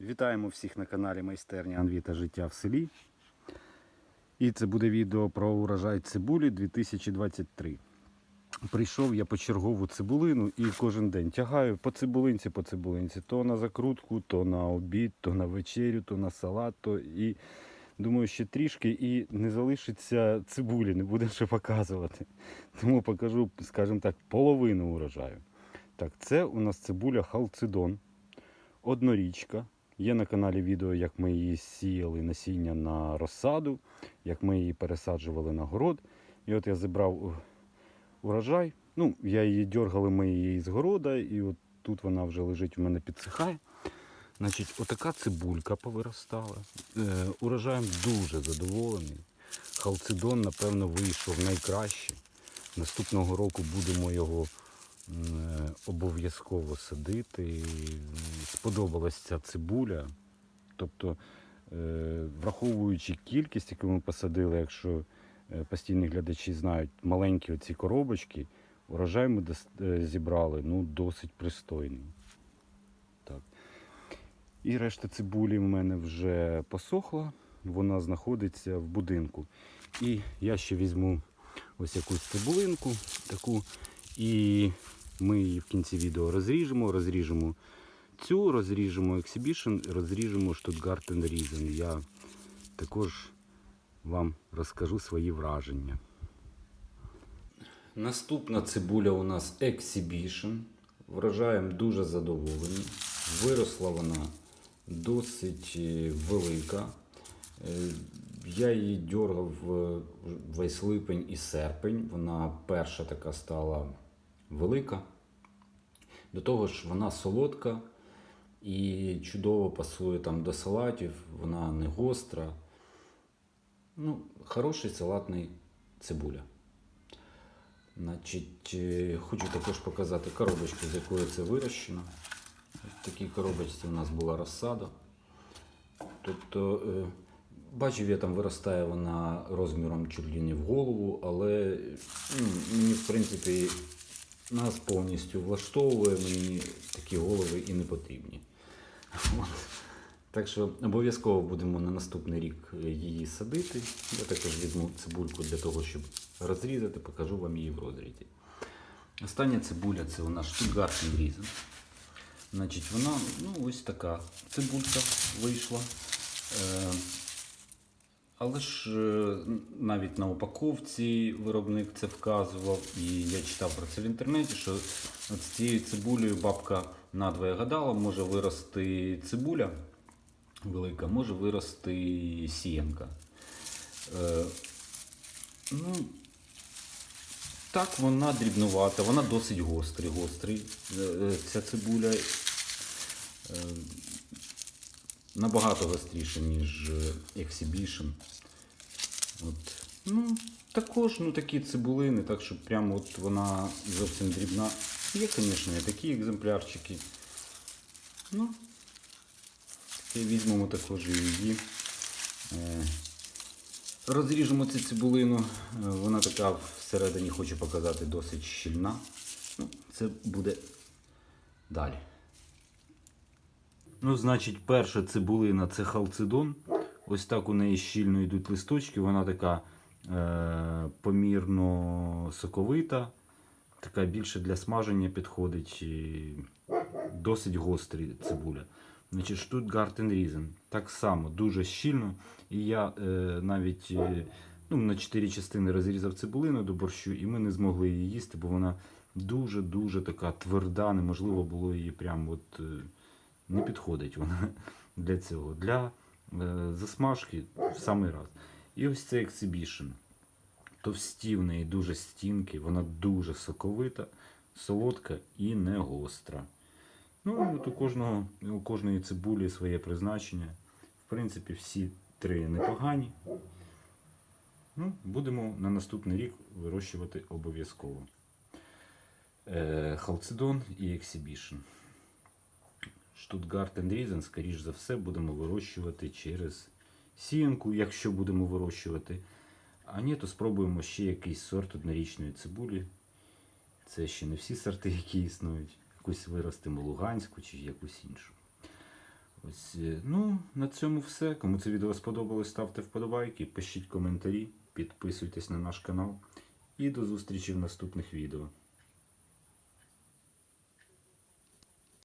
Вітаємо всіх на каналі Майстерня Анвіта Життя в селі. І це буде відео про урожай цибулі 2023. Прийшов я по чергову цибулину і кожен день тягаю по цибулинці, по цибулинці. То на закрутку, то на обід, то на вечерю, то на салат. То і думаю, ще трішки і не залишиться цибулі, не буде що показувати. Тому покажу, скажімо так, половину урожаю. Так, це у нас цибуля халцидон, однорічка. Є на каналі відео, як ми її сіяли насіння на розсаду, як ми її пересаджували на город. І от я зібрав урожай. Ну, я її дергали, ми її з города, і от тут вона вже лежить у мене підсихає. Значить, отака цибулька повиростала. Е, урожаєм дуже задоволений. Халцидон, напевно, вийшов найкраще. Наступного року будемо його е, обов'язково садити. Сподобалась ця цибуля. Тобто, е, враховуючи кількість, яку ми посадили, якщо е, постійні глядачі знають, маленькі оці коробочки, урожай ми е, зібрали ну, досить пристойний. Так. І решта цибулі в мене вже посохла, вона знаходиться в будинку. І я ще візьму ось якусь цибулинку таку, і ми її в кінці відео розріжемо, розріжемо цю, розріжемо Exhibition, розріжемо Stuttgart Riesen. Я також вам розкажу свої враження. Наступна цибуля у нас Exhibition. Врожаєм дуже задоволений. Виросла вона досить е, велика. Е, Я її дергав е, весь липень і серпень. Вона перша така стала велика. До того ж, вона солодка і чудово пасує там до салатів, вона не гостра. Ну, хороший салатний цибуля. Значить, е, хочу також показати коробочку, з якої це вирощено. В такій коробочці у нас була розсада. Тобто, е, бачив, я там виростає вона розміром чуть в голову, але ну, мені, в принципі, нас повністю влаштовує, мені такі голови і не потрібні. Так що обов'язково будемо на наступний рік її садити. Я також візьму цибульку для того, щоб розрізати, покажу вам її в розрізі. Остання цибуля це у нас штутгартний різан. Значить, вона ну, ось така цибулька вийшла. Але ж е, навіть на упаковці виробник це вказував, і я читав про це в інтернеті, що з цією цибулею бабка надвоє гадала, може вирости цибуля велика, може вирости сіянка. Е, ну, так, вона дрібнувата, вона досить гострий, гострий е, е, ця цибуля. Набагато гостріше, ніж е, Exhibition. От. Ну, також ну, такі цибулини, так що прямо от вона зовсім дрібна. Є, звісно, і такі екземплярчики. Ну, і візьмемо також її. Е, Розріжемо цю цибулину. Е, Вона така всередині хочу показати досить щільна. Ну, це буде далі. Ну, значить, перша цибулина це халцидон. Ось так у неї щільно йдуть листочки. Вона така е, помірно соковита, така більше для смаження підходить. І досить гострі цибуля. Значить, Штутгартен Різен. Так само, дуже щільно. І я е, навіть е, ну, на 4 частини розрізав цибулину до борщу, і ми не змогли її їсти, бо вона дуже-дуже така тверда, неможливо було її прям от. Е, не підходить вона для цього. Для е, засмажки в самий раз. І ось це Exhibition. Товсті в неї дуже стінки, вона дуже соковита, солодка і не гостра. Ну, от у, кожного, у кожної цибулі своє призначення. В принципі, всі три непогані. Ну, будемо на наступний рік вирощувати обов'язково. Е, Халцидон і Exhibition. Штутгарт Різен, скоріш за все, будемо вирощувати через сіянку, якщо будемо вирощувати. А ні, то спробуємо ще якийсь сорт однорічної цибулі. Це ще не всі сорти, які існують. Якусь виростимо луганську чи якусь іншу. Ось е, ну, на цьому все. Кому це відео сподобалось, ставте вподобайки, пишіть коментарі, підписуйтесь на наш канал. І до зустрічі в наступних відео.